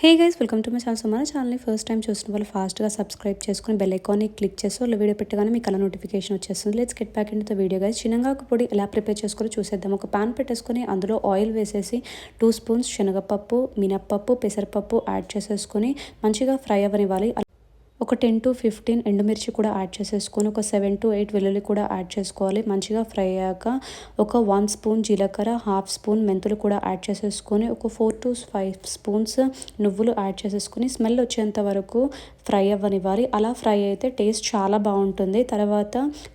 Hey guys welcome to my channel so మన ఛానల్ని first time చూసిన వాళ్ళు ఫాస్ట్గా సబ్స్క్రైబ్ చేసుకుని బెల్ ఐకాన్ని క్లిక్ చేసి వాళ్ళు వీడియో పెట్టగానే మీకు అలా నోటిఫికేషన్ వచ్చేస్తుంది. Let's get back into video guys శనగాకు పొడి ఎలా ప్రిపేర్ చేసుకొని చూసేద్దాం. ఒక పాన్ పెట్టేసుకొని అందులో ఆయిల్ వేసేసి టూ స్పూన్స్ శనగపప్పు మినప్పప్పు పెసరపప్పు యాడ్ చేసేసుకొని మంచిగా ఫ్రై అవ్వనివ్వాలి. ఒక టెన్ టు ఫిఫ్టీన్ ఎండుమిర్చి కూడా యాడ్ చేసేసుకొని ఒక సెవెన్ టు ఎయిట్ వెల్లుల్లి కూడా యాడ్ చేసుకోవాలి. మంచిగా ఫ్రై అయ్యాక ఒక వన్ స్పూన్ జీలకర్ర హాఫ్ స్పూన్ మెంతులు కూడా యాడ్ చేసేసుకొని ఒక ఫోర్ టు ఫైవ్ స్పూన్స్ నువ్వులు యాడ్ చేసేసుకొని స్మెల్ వచ్చేంత వరకు ఫ్రై అవ్వనివ్వాలి. అలా ఫ్రై అయితే టేస్ట్ చాలా బాగుంటుంది. తర్వాత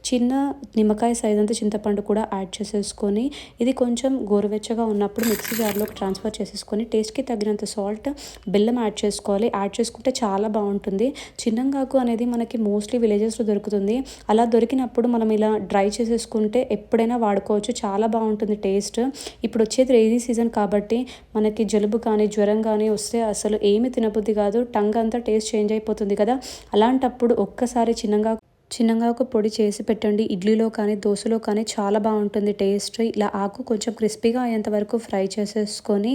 చిన్న నిమ్మకాయ సైజ్ అంతా చింతపండు కూడా యాడ్ చేసేసుకొని ఇది కొంచెం గోరువెచ్చగా ఉన్నప్పుడు మిక్సీ జార్లోకి ట్రాన్స్ఫర్ చేసేసుకొని టేస్ట్కి తగినంత సాల్ట్ బెల్లం యాడ్ చేసుకోవాలి. యాడ్ చేసుకుంటే చాలా బాగుంటుంది. చిన్నంగాకు అనేది మనకి మోస్ట్లీ విలేజెస్లో దొరుకుతుంది. అలా దొరికినప్పుడు మనం ఇలా డ్రై చేసేసుకుంటే ఎప్పుడైనా వాడుకోవచ్చు. చాలా బాగుంటుంది టేస్ట్ ఇప్పుడు వచ్చేది రైనీ సీజన్ కాబట్టి మనకి జలుబు కానీ జ్వరం కానీ వస్తే అసలు ఏమి తినబుద్ధి కాదు. టంగ్ అంతా టేస్ట్ చేంజ్ అయిపోతుంది కదా. అలాంటప్పుడు ఒక్కసారి చిన్నగా ఒక పొడి చేసి పెట్టండి. ఇడ్లీలో కానీ దోశలో కానీ చాలా బాగుంటుంది టేస్ట్. ఇలా ఆకు కొంచెం క్రిస్పీగా అయ్యేంత వరకు ఫ్రై చేసేసుకొని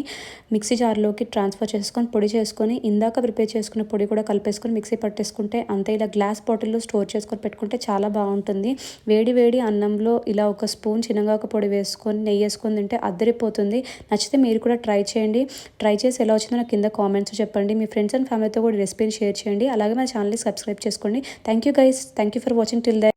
మిక్సీ జార్లోకి ట్రాన్స్ఫర్ చేసుకొని పొడి చేసుకొని ఇందాక ప్రిపేర్ చేసుకున్న పొడి కూడా కలిపేసుకొని మిక్సీ పట్టేసుకుంటే అంతే. ఇలా గ్లాస్ బాటిల్లో స్టోర్ చేసుకొని పెట్టుకుంటే చాలా బాగుంటుంది. వేడి వేడి అన్నంలో ఇలా ఒక స్పూన్ చిన్నగా ఒక పొడి వేసుకొని నెయ్యి వేసుకొని తింటే అద్దరిపోతుంది. నచ్చితే మీరు కూడా ట్రై చేయండి. ట్రై చేసి ఎలా వచ్చిందో నాకు కింద కామెంట్స్ చెప్పండి. మీ ఫ్రెండ్స్ అండ్ ఫ్యామిలీతో కూడా రెసిపీని షేర్ చేయండి. అలాగే మా ఛానల్ని సబ్స్క్రైబ్ చేసుకోండి. Thank you guys. Thank you for watching till then